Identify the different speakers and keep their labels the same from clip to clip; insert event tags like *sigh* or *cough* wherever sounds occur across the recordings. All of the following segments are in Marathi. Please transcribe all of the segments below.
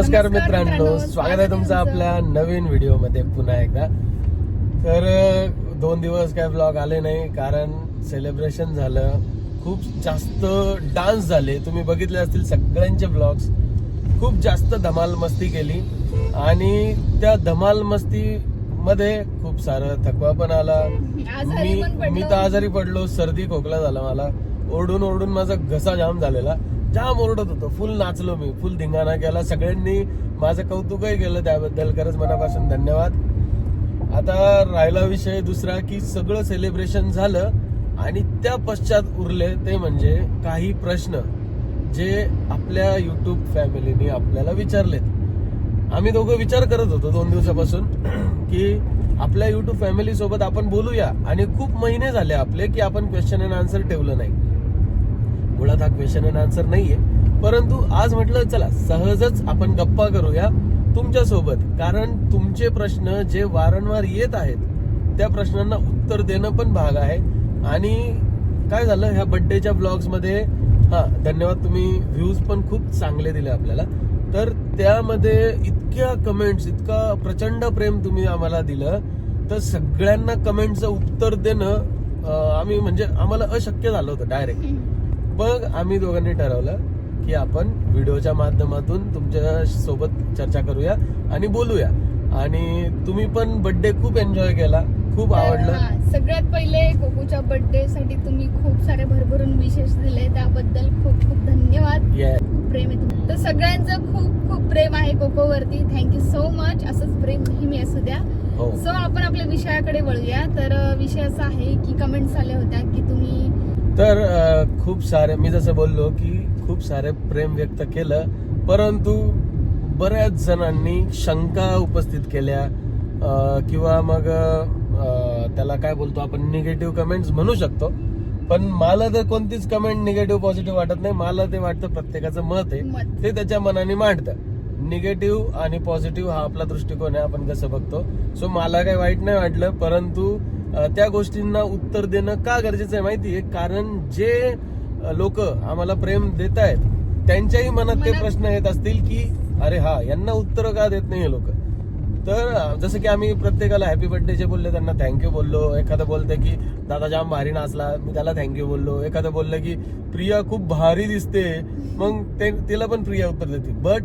Speaker 1: नमस्कार मित्रांनो स्वागत आहे तुमचं आपल्या नवीन व्हिडिओमध्ये पुन्हा एकदा. तर दोन दिवस काय ब्लॉग आले नाही कारण सेलिब्रेशन झालं. खूप जास्त डान्स झाले. तुम्ही बघितले असतील सगळ्यांचे ब्लॉग्स खूप जास्त धमाल मस्ती केली. आणि त्या धमाल मस्ती मध्ये खूप सारं थकवा पण आला. मी. मी तर आजारी पडलो. सर्दी खोकला झाला मला. ओरडून ओरडून माझा घसा जाम झालेला. जाम ओरडत होतो. फुल नाचलो मी. फुल धिंगाणा केला. सगळ्यांनी माझं कौतुकही केलं त्याबद्दल. खरंच मनापासून धन्यवाद. आता राहिला विषय दुसरा की सगळं सेलिब्रेशन झालं आणि त्या पश्चात उरले ते म्हणजे काही प्रश्न जे आपल्या युट्यूब फॅमिलीने आपल्याला विचारलेत. आम्ही दोघं विचार करत होतो दोन दिवसापासून *clears throat* की आपल्या युट्यूब फॅमिली सोबत आपण बोलूया. आणि खूप महिने झाले आपले की आपण क्वेश्चन अँड आन्सर ठेवलं नाही. मुळात हा क्वेश्चन अँड आन्सर नाहीये. परंतु आज म्हटलं चला सहजच आपण गप्पा करूया तुमच्यासोबत. कारण तुमचे प्रश्न जे वारंवार येत आहेत त्या प्रश्नांना उत्तर देणं पण भाग आहे. आणि काय झालं ह्या बड्डेच्या ब्लॉग्समध्ये हां हा धन्यवाद तुम्ही व्ह्यूज पण खूप चांगले दिले आपल्याला. तर त्यामध्ये इतक्या कमेंट्स इतका प्रचंड प्रेम तुम्ही आम्हाला दिलं तर सगळ्यांना कमेंटचं उत्तर देणं आम्ही म्हणजे आम्हाला अशक्य झालं होतं डायरेक्ट मग आम्ही दोघांनी ठरवलं की आपण व्हिडिओच्या माध्यमातून तुमच्यासोबत चर्चा करूया आणि बोलूया. आणि तुम्ही पण बर्थडे खूप एन्जॉय केला खूप आवडलं.
Speaker 2: हा, सगळ्यात पहिले कोकोच्या बर्थडे साठी तुम्ही खूप सारे भरभरून विशेष दिले त्याबद्दल खूप खूप धन्यवाद. खूप प्रेम आहे. तर सगळ्यांचं खूप खूप प्रेम आहे कोको वरती थँक्यू सो मच असंच प्रेम नेहमी असू द्या.
Speaker 1: हो.
Speaker 2: सो आपण आपल्या विषयाकडे वळूया. तर विषय असा आहे की कमेंट्स आल्या होत्या की तुम्ही
Speaker 1: तर खूप सारे मी जसं बोललो की खूप सारे प्रेम व्यक्त केलं परंतु बऱ्याच जणांनी शंका उपस्थित केल्या किंवा मग त्याला काय बोलतो आपण निगेटिव्ह कमेंट्स म्हणू शकतो. पण मला तर कोणतीच कमेंट निगेटिव्ह पॉझिटिव्ह वाटत नाही. मला ते वाटतं प्रत्येकाचं मत आहे. ते त्याच्या मनाने मांडतं. निगेटिव्ह आणि पॉझिटिव्ह हा आपला दृष्टिकोन आहे आपण कसं बघतो. सो मला काही वाईट नाही वाटलं परंतु त्या गोष्टींना उत्तर देणं का गरजेचं आहे माहिती आहे कारण जे लोक आम्हाला प्रेम देत आहेत त्यांच्याही मनात ते प्रश्न येत असतील की अरे हा यांना उत्तर का देत नाही हे लोक? तर जसं की आम्ही प्रत्येकाला हॅपी बर्थडेचे बोलले त्यांना थँक्यू बोललो. एखादं बोलतं की दादा जाम भारी नाचला. मी त्याला थँक्यू बोललो. एखादं बोललं की प्रिया खूप भारी दिसते. मग ते तिला पण प्रिया उत्तर देते बट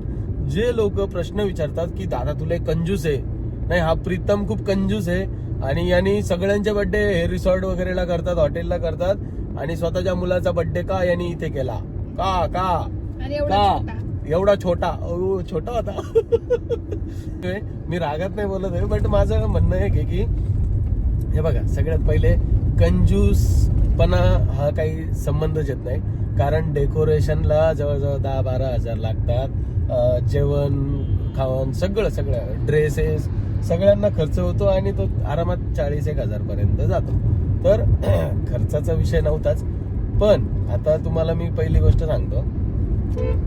Speaker 1: जे लोक प्रश्न विचारतात की दादा तुला एक कंजूस आहे. नाही हा प्रीतम खूप कंजूस आहे. आणि यांनी सगळ्यांचे बर्थडे हे रिसॉर्ट वगैरेला करतात हॉटेलला करतात. आणि स्वतःच्या मुलाचा बर्थडे का यांनी इथे केला? का? का? का?
Speaker 2: छोटा.
Speaker 1: एवढा छोटा? छोटा होता. मी रागात नाही बोलत आहे बट माझं म्हणणं आहे की हे बघा सगळ्यात पहिले कंजूसपणा हा काही संबंधच येत नाही. कारण डेकोरेशनला जवळजवळ दहा बारा हजार लागतात. जेवण खावण सगळं सगळं. ड्रेसेस सगळ्यांना खर्च होतो आणि तो आरामात चाळीस एक हजार पर्यंत जातो. तर *clears throat* खर्चाचा विषय नव्हताच. पण आता तुम्हाला मी पहिली गोष्ट सांगतो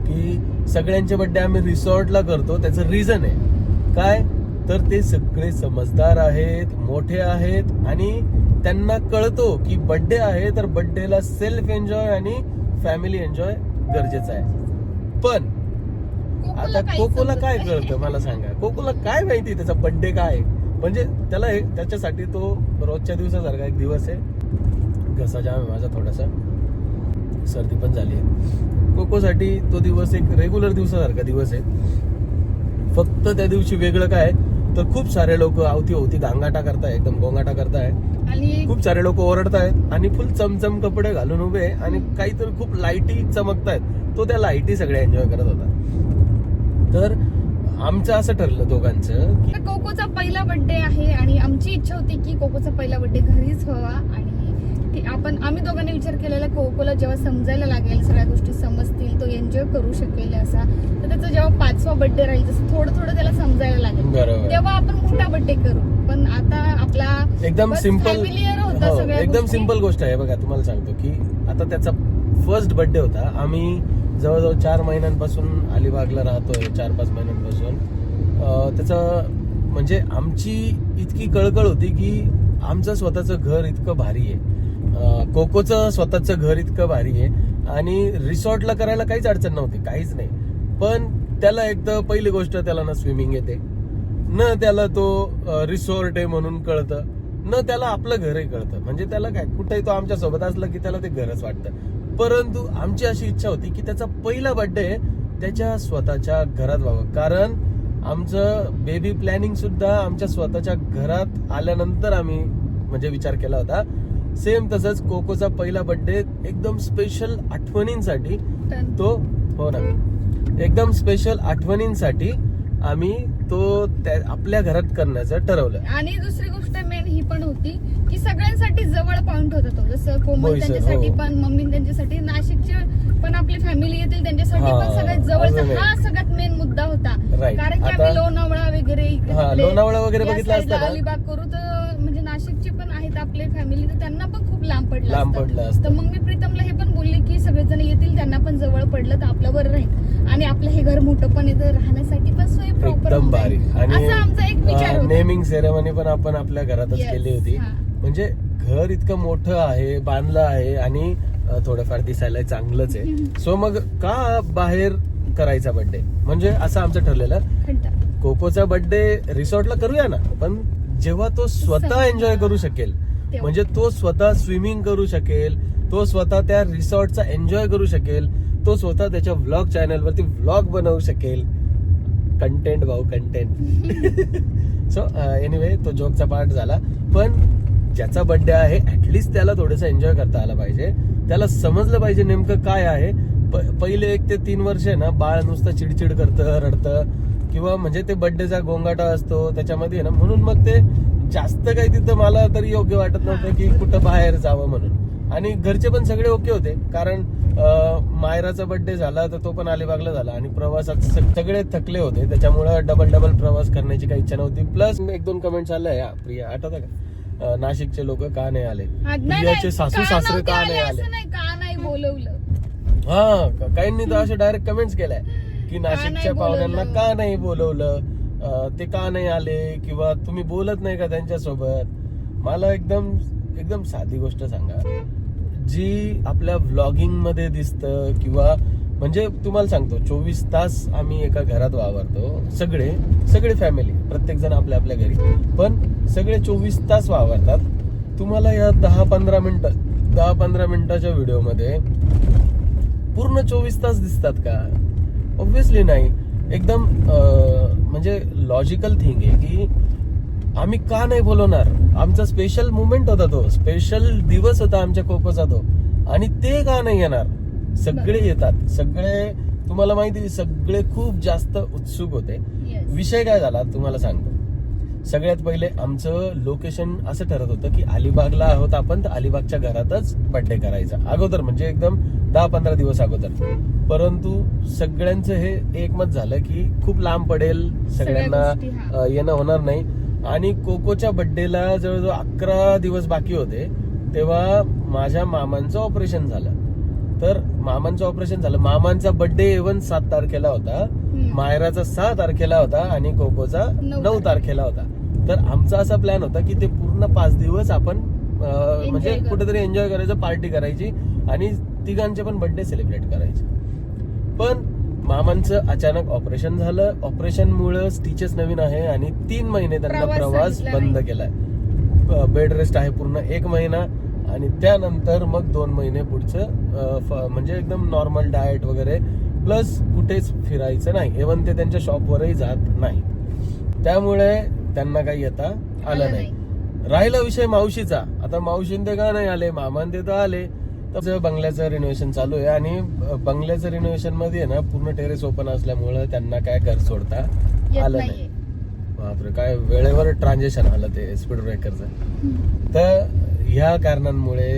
Speaker 1: की सगळ्यांचे बड्डे आम्ही रिसॉर्टला करतो त्याचं रिझन आहे. काय? तर ते सगळे समजदार आहेत मोठे आहेत आणि त्यांना कळतो की बड्डे आहे तर बड्डेला सेल्फ एन्जॉय आणि फॅमिली एन्जॉय गरजेचं आहे. पण आता कोकोला काय. कळतं मला सांगा. कोकोला काय माहिती त्याचा बर्थडे काय? म्हणजे त्याला त्याच्यासाठी तो रोजच्या दिवसासारखा एक दिवस आहे. घसा जाम आहे माझा थोडासा. सर्दी पण झाली आहे. कोकोसाठी तो दिवस एक रेग्युलर दिवसासारखा दिवस आहे. फक्त त्या दिवशी वेगळं काय तर खूप सारे लोक अवती होती गांगाटा करताय एकदम गोंगाटा करताय. खूप सारे लोक ओरडतायत आणि फुल चमचम कपडे घालून उभे आणि काहीतरी खूप लाईटी चमकतायत. तो त्या लाईटी सगळे एन्जॉय करत होता. तर आमचं असं ठरलं दोघांचं की
Speaker 2: तर कोकोचा पहिला बर्थडे आहे आणि आमची इच्छा होती की कोकोचा पहिला बर्थडे घरीच व्हावा आणि ती- आपण आम्ही दोघांनी विचार केलेला कोकोला जेव्हा समजायला लागेल सगळ्या गोष्टी समजतील तो एन्जॉय करू शकेल असा. तर त्याचा जेव्हा पाचवा बर्थडे राहील तसं थोडं थोडं त्याला समजायला लागेल.
Speaker 1: बरोबर.
Speaker 2: तेव्हा आपण मोठा बर्थडे करू. पण आता आपला
Speaker 1: एकदम
Speaker 2: बस
Speaker 1: सिंपल
Speaker 2: familiar होतं सगळ्या
Speaker 1: एकदम
Speaker 2: गोष्टी.
Speaker 1: सिंपल गोष्ट आहे. बघा तुम्हाला सांगतो की आता त्याचा फर्स्ट बर्थडे होता. आम्ही जवळजवळ चार महिन्यांपासून अलिबागला राहतोय चार पाच महिन्यांपासून. त्याचं म्हणजे आमची इतकी कळकळ होती की आमचं स्वतःचं घर इतकं भारी आहे. कोकोचं स्वतःचं घर इतकं भारी आहे आणि रिसॉर्टला करायला काहीच अडचण नव्हती काहीच नाही. पण त्याला एक तर पहिली गोष्ट त्याला ना स्विमिंग येते न त्याला तो रिसॉर्ट आहे म्हणून कळतं न त्याला आपलं घरही कळतं. म्हणजे त्याला काय कुठेही तो आमच्यासोबत असलं की त्याला ते घरच वाटतं. परंतु आमची अशी इच्छा होती की त्याचा पहिला बर्थडे त्याच्या स्वतःच्या घरात व्हावं. कारण आमचं बेबी प्लॅनिंग सुद्धा आमच्या स्वतःच्या घरात आल्यानंतर आम्ही म्हणजे विचार केला होता. सेम तसंच कोकोचा पहिला बर्थडे एकदम स्पेशल आठवणींसाठी तो हो ना. एकदम स्पेशल आठवणींसाठी आम्ही तो आपल्या घरात करण्याचं ठरवलं
Speaker 2: आणि दुसरी गोष्ट मेन ही पण होती की सगळ्यांसाठी जवळ पॉइंट होता तो जसं कोमल त्यांच्यासाठी
Speaker 1: हो.
Speaker 2: पण मम्मी त्यांच्यासाठी नाशिकचे पण आपली फॅमिली येतील त्यांच्यासाठी पण सगळ्यात जवळचा. हा सगळ्यात मेन मुद्दा होता. कारण की आम्ही लोणावळा वगैरे
Speaker 1: हा, लोणावळा वगैरे बघितलं?
Speaker 2: अलिबाग करू तर म्हणजे नाशिकचे पण आहेत आपले फॅमिली तर त्यांना पण खूप लांब पडलं
Speaker 1: लांब
Speaker 2: असतं.
Speaker 1: पडलं.
Speaker 2: तर मग मी प्रीतमला हे पण बोलले की सगळेजण येतील त्यांना पण जवळ पडलं तर आपलं बरं राहील आणि आपलं हे घर मोठं पण येतं राहण्यासाठी पण
Speaker 1: एकदम भारी.
Speaker 2: होता.
Speaker 1: नेमिंग सेरेमनी पण आपण आपल्या घरातच केली होती. म्हणजे घर इतकं मोठं आहे बांधलं आहे आणि थोडंफार दिसायला चांगलंच आहे. *laughs* सो मग का बाहेर करायचा बर्थडे म्हणजे असं आमचं ठरलेलं. कोकोचा बर्थडे रिसॉर्टला करूया ना पण जेव्हा तो स्वतः. एन्जॉय करू शकेल. म्हणजे तो स्वतः स्विमिंग करू शकेल तो स्वतः त्या रिसॉर्टचा एन्जॉय करू शकेल तो स्वतः त्याच्या व्लॉग चॅनल वरती व्लॉग बनवू शकेल कंटेंट भाऊ कंटेंट सो एनिवे तो जोकचा पार्ट झाला. पण ज्याचा बर्थडे आहे ऍटलिस्ट त्याला थोडंसं एन्जॉय करता आला पाहिजे. त्याला समजलं पाहिजे नेमकं काय आहे. पहिले एक ते तीन वर्ष आहे ना बाळ नुसतं चिडचिड करतं रडतं. किंवा म्हणजे ते बर्थडेचा गोंगाटा असतो त्याच्यामध्ये आहे ना. म्हणून मग ते जास्त काही तिथं मला तरी योग्य वाटत नव्हतं की कुठं बाहेर जावं म्हणून. आणि घरचे पण सगळे ओके होते. कारण मायराचा बर्थडे झाला तर तो पण अलिबागला झाला. आणि प्रवासात सगळे थकले होते. त्याच्यामुळे डबल डबल प्रवास करण्याची काही इच्छा नव्हती. प्लस एक दोन कमेंट्स आल्या. या प्रिया आठवतं का? नाशिकचे लोक का नाही आले? प्रियाचे सासू सासरे का नाही आले?
Speaker 2: का नाही बोलवलं?
Speaker 1: हा काहींनी तर असे डायरेक्ट कमेंट्स केल्या. की नाशिकच्या पाहुण्यांना? का नाही बोलवलं? ते का नाही आले? किंवा तुम्ही बोलत नाही का त्यांच्यासोबत? मला एकदम एकदम साधी गोष्ट सांगा. जी आपल्या व्लॉगिंगमध्ये दिसतं किंवा म्हणजे तुम्हाला सांगतो चोवीस तास आम्ही एका घरात वावरतो सगळे सगळे फॅमिली प्रत्येक जण आपल्या आपल्या घरी. पण सगळे चोवीस तास वावरतात. तुम्हाला या दहा पंधरा मिनटं दहा पंधरा मिनिटाच्या व्हिडिओमध्ये पूर्ण चोवीस तास दिसतात का? ऑब्विसली नाही. एकदम म्हणजे लॉजिकल थिंग आहे की आम्ही का नाही बोलवणार? आमचा स्पेशल मुवमेंट होता तो. स्पेशल दिवस होता आमच्या कोकोचा तो. आणि ते का नाही येणार? सगळे येतात. सगळे तुम्हाला माहिती सगळे खूप जास्त उत्सुक होते.
Speaker 2: Yes.
Speaker 1: विषय काय झाला? तुम्हाला सांगतो. सगळ्यात पहिले आमचं लोकेशन असं ठरत होतं की अलिबागला आहोत आपण तर अलिबागच्या घरातच बर्थडे करायचा. अगोदर म्हणजे एकदम दहा पंधरा दिवस अगोदर. परंतु सगळ्यांचं हे एकमत झालं की खूप लांब पडेल. सगळ्यांना येणं होणार नाही. आणि कोकोच्या बर्थडेला जवळजवळ अकरा दिवस बाकी होते तेव्हा माझ्या मामांचं ऑपरेशन झालं. तर मामांचं ऑपरेशन झालं. मामांचा बर्थडे इव्हन सात तारखेला होता. मायराचा सहा तारखेला होता आणि कोकोचा
Speaker 2: नऊ
Speaker 1: तारखेला. होता. तर आमचा असा प्लॅन होता की ते पूर्ण पाच दिवस आपण म्हणजे. कुठेतरी एन्जॉय करायचं पार्टी करायची आणि तिघांचे पण बर्थडे सेलिब्रेट करायचे. पण मामांचं अचानक ऑपरेशन झालं. ऑपरेशन मुळे स्टिचेस नवीन आहे आणि तीन महिने त्यांना
Speaker 2: प्रवास
Speaker 1: बंद. केलाय. बेड रेस्ट आहे पूर्ण एक महिना आणि त्यानंतर मग दोन महिने पुढचं म्हणजे एकदम नॉर्मल डाएट वगैरे प्लस कुठेच फिरायचं नाही. इव्हन ते त्यांच्या शॉपवरही जात नाही. त्यामुळे त्यांना काही येता आलं
Speaker 2: आलं
Speaker 1: नाही. राहिला विषय मावशीचा. आता मावशीन ते का नाही आले? मामान ते तर आले. तर बंगल्याचं रिनोव्हेशन चालू आहे आणि बंगल्याचं रिनोव्हेशनमध्ये ना पूर्ण टेरेस ओपन असल्यामुळे त्यांना काय घर सोडता आलं नाही. बापरे काय वेळेवर ट्रान्झॅक्शन आलं ते स्पीड ब्रेकरचं तर ह्या कारणांमुळे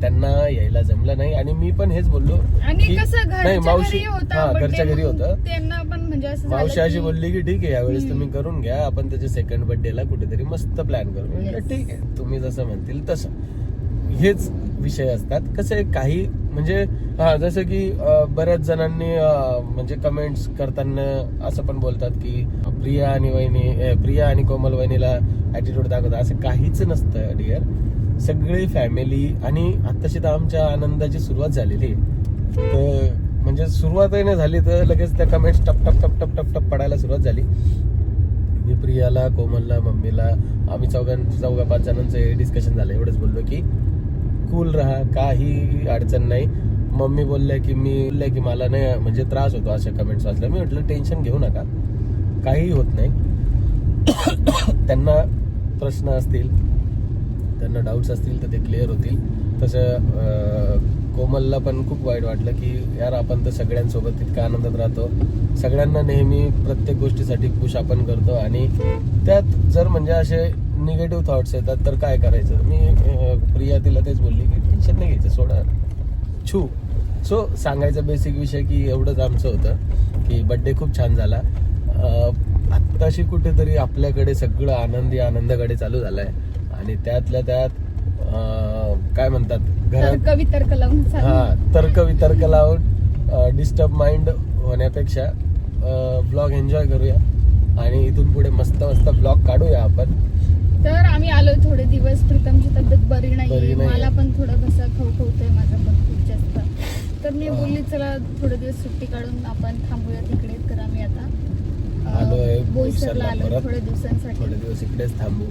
Speaker 1: त्यांना यायला जमलं नाही. आणि मी पण हेच बोललो नाही मावशी हा घरच्या घरी होतं.
Speaker 2: म्हणजे
Speaker 1: मावशी अशी बोलली की ठीक आहे यावेळेस. तुम्ही करून घ्या. आपण त्याच्या सेकंड बर्थडेला कुठेतरी मस्त प्लॅन करू. ठीक आहे तुम्ही जसं म्हणतील तसं. हेच विषय असतात. कसं आहे काही म्हणजे हा जसं की बऱ्याच जणांनी म्हणजे कमेंट्स करताना असं पण बोलतात की प्रिया आणि वहिनी प्रिया आणि कोमल वहिनीला ऍटिट्यूड दाखवतात. असं काहीच नसतं डिअर सगळी फॅमिली आणि आत्ताशी तर आमच्या आनंदाची सुरुवात झालेली तर म्हणजे सुरुवातही नाही झाली तर लगेच त्या कमेंट्स टप टप टप टप टप टप पडायला सुरुवात झाली. मी प्रियाला कोमलला मम्मीला आम्ही चौघां चौघा पाच जणांचं हे डिस्कशन झालं. एवढंच बोललो की कूल राहा काही अडचण नाही. मम्मी बोलल्या की मी बोलल्या की मला नाही म्हणजे त्रास होतो अशा कमेंट्स वाचल्या मी म्हटलं टेन्शन घेऊ नका. काही होत नाही. *coughs* त्यांना प्रश्न असतील त्यांना डाऊट्स असतील तर ते क्लिअर होतील. तसं कोमलला पण खूप वाईट वाटलं की यार आपण तर सगळ्यांसोबत तितका आनंदात राहतो. सगळ्यांना नेहमी प्रत्येक गोष्टीसाठी खुश आपण करतो आणि त्यात जर म्हणजे असे निगेटिव्ह थॉट्स येतात तर काय करायचं? मी प्रिया तिला तेच बोलली की टेन्शन नाही घ्यायचं सोडा. छू. सो सांगायचा बेसिक विषय की एवढंच आमचं होतं की बड्डे खूप छान झाला. आत्ताशी कुठेतरी आपल्याकडे सगळं आनंदी आनंदाकडे चालू झालाय. आणि त्यातल्या त्यात काय म्हणतात घरात
Speaker 2: तर्क वितर्क लावून चालू.
Speaker 1: हा तर्क वितर्क लावून डिस्टर्ब माइंड होण्यापेक्षा ब्लॉग एन्जॉय करूया. आणि इथून पुढे मस्त मस्त ब्लॉग काढूया आपण.
Speaker 2: तर आम्ही आलो थोडे दिवस प्रीतमची तब्येत बरी नाही
Speaker 1: नाहीये.
Speaker 2: मला पण थोडं कसं खवखवतंय माझं पण खूप जास्त. तर मी. बोलली चला थोडे दिवस सुट्टी काढून आपण थांबूया तिकडे. तर आम्ही आता बोईसरला आलो. थोड्या दिवसांसाठी.
Speaker 1: थोडे दिवस इकडेच थांबू.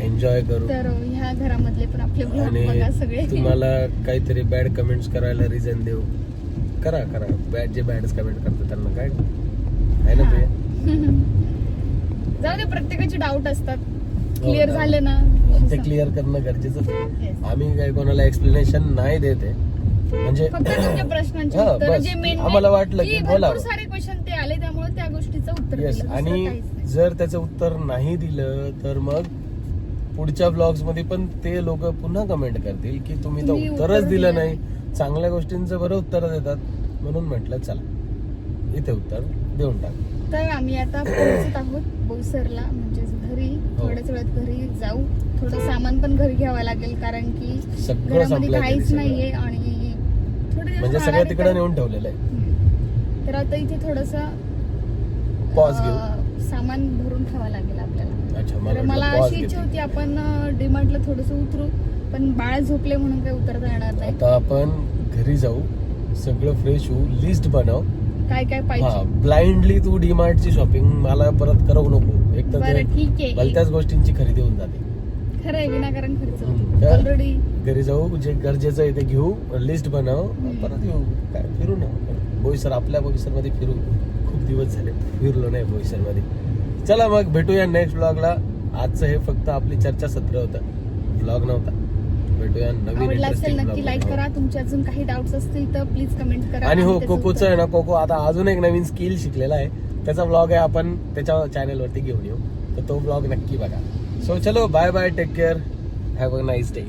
Speaker 1: एन्जॉय करू.
Speaker 2: तर ह्या घरामधले पण आपले बघा सगळे.
Speaker 1: तुम्हाला काहीतरी बॅड कमेंट्स करायला रिझन देऊ. करा करा. बॅड जे बॅड कमेंट करतात त्यांना काय? आहे ना ते? *laughs*
Speaker 2: जाऊ दे प्रत्येकाचे डाऊट असतात. Clear
Speaker 1: doubt.
Speaker 2: झाले ना
Speaker 1: ते क्लिअर करणं गरजेचं. आम्ही काही कोणाला एक्सप्लेनेशन नाही देते म्हणजे
Speaker 2: फक्त तुमच्या प्रश्नांची *clears throat*
Speaker 1: हा,
Speaker 2: उत्तर
Speaker 1: बस.
Speaker 2: जे मेन
Speaker 1: आम्हाला वाटलं की बोलावं.
Speaker 2: सारे क्वेश्चन ते आले त्यामुळे त्या गोष्टीचं उत्तर
Speaker 1: येस
Speaker 2: दिलं दुसरं
Speaker 1: आणि
Speaker 2: काहीच नाही.
Speaker 1: जर त्याचं उत्तर नाही दिलं तर मग पुढच्या ब्लॉग्समध्ये पण ते लोक पुन्हा कमेंट करतील की तुम्ही तर
Speaker 2: तुम्ही
Speaker 1: उत्तरच
Speaker 2: उत्तर
Speaker 1: दिलं
Speaker 2: दिलं
Speaker 1: नाही चांगल्या गोष्टींचं बरं उत्तर देतात म्हणून म्हटलं चला इथे उत्तर देऊन टाक
Speaker 2: तर आम्ही आता पोहोचत आहोत बोईसरला म्हणजेच
Speaker 1: हो.
Speaker 2: थोड्याच वेळात घरी जाऊ. थोडं सामान पण घरी घ्यावं लागेल कारण की घरामध्ये काहीच. नाहीये आणि थोडे
Speaker 1: म्हणजे सगळं तिकडे नेऊन ठेवलेलं आहे.
Speaker 2: तर- आता इथे थोडस. सामान भरून ठेवावं लागेल आपल्याला.
Speaker 1: अच्छा
Speaker 2: तर
Speaker 1: मला
Speaker 2: अशी इच्छा. होती आपण डिमांडला थोडस उतरू पण बाळ झोपले म्हणून काही उतरता येणार नाही.
Speaker 1: आता आपण घरी जाऊ सगळं फ्रेश होऊ लिस्ट बनव.
Speaker 2: काय काय पाहिजे
Speaker 1: ब्लाइंडली तू डीमार्टची शॉपिंग मला परत करवू नको. एक तर
Speaker 2: बरं
Speaker 1: ते
Speaker 2: ठीक आहे.
Speaker 1: भलत्याच गोष्टींची खरेदी होऊन जाते.
Speaker 2: खरं आहे विनाकारण खर्च
Speaker 1: हम्म.
Speaker 2: होतो. ऑलरेडी
Speaker 1: घरी जाऊ जे गरजेचं आहे ते घेऊ लिस्ट बनव. परत येऊ. काय फिरू ना. बोईसर आपल्या बोईसरमध्ये फिरू. खूप दिवस झाले फिरलो नाही बोईसरमध्ये. चला मग भेटूया नेक्स्ट ब्लॉगला आजचं हे फक्त आपली चर्चा सत्र होतं. ब्लॉग नव्हता. भेटूया नवीन
Speaker 2: आवडला असेल
Speaker 1: interesting
Speaker 2: नक्की
Speaker 1: लाईकमध्ये.
Speaker 2: करा. तुमचे अजून काही डाऊट्स असतील तर प्लीज कमेंट करा.
Speaker 1: आणि हो
Speaker 2: त्याचं
Speaker 1: कोकोचं
Speaker 2: उत्तर
Speaker 1: आहे ना कोको आता अजून एक नवीन स्किल शिकलेला आहे. त्याचा ब्लॉग आहे आपण त्याच्या चॅनलवरती घेऊन येऊ. तर तो ब्लॉग नक्की बघा. सो चलो bye bye take care have a nice day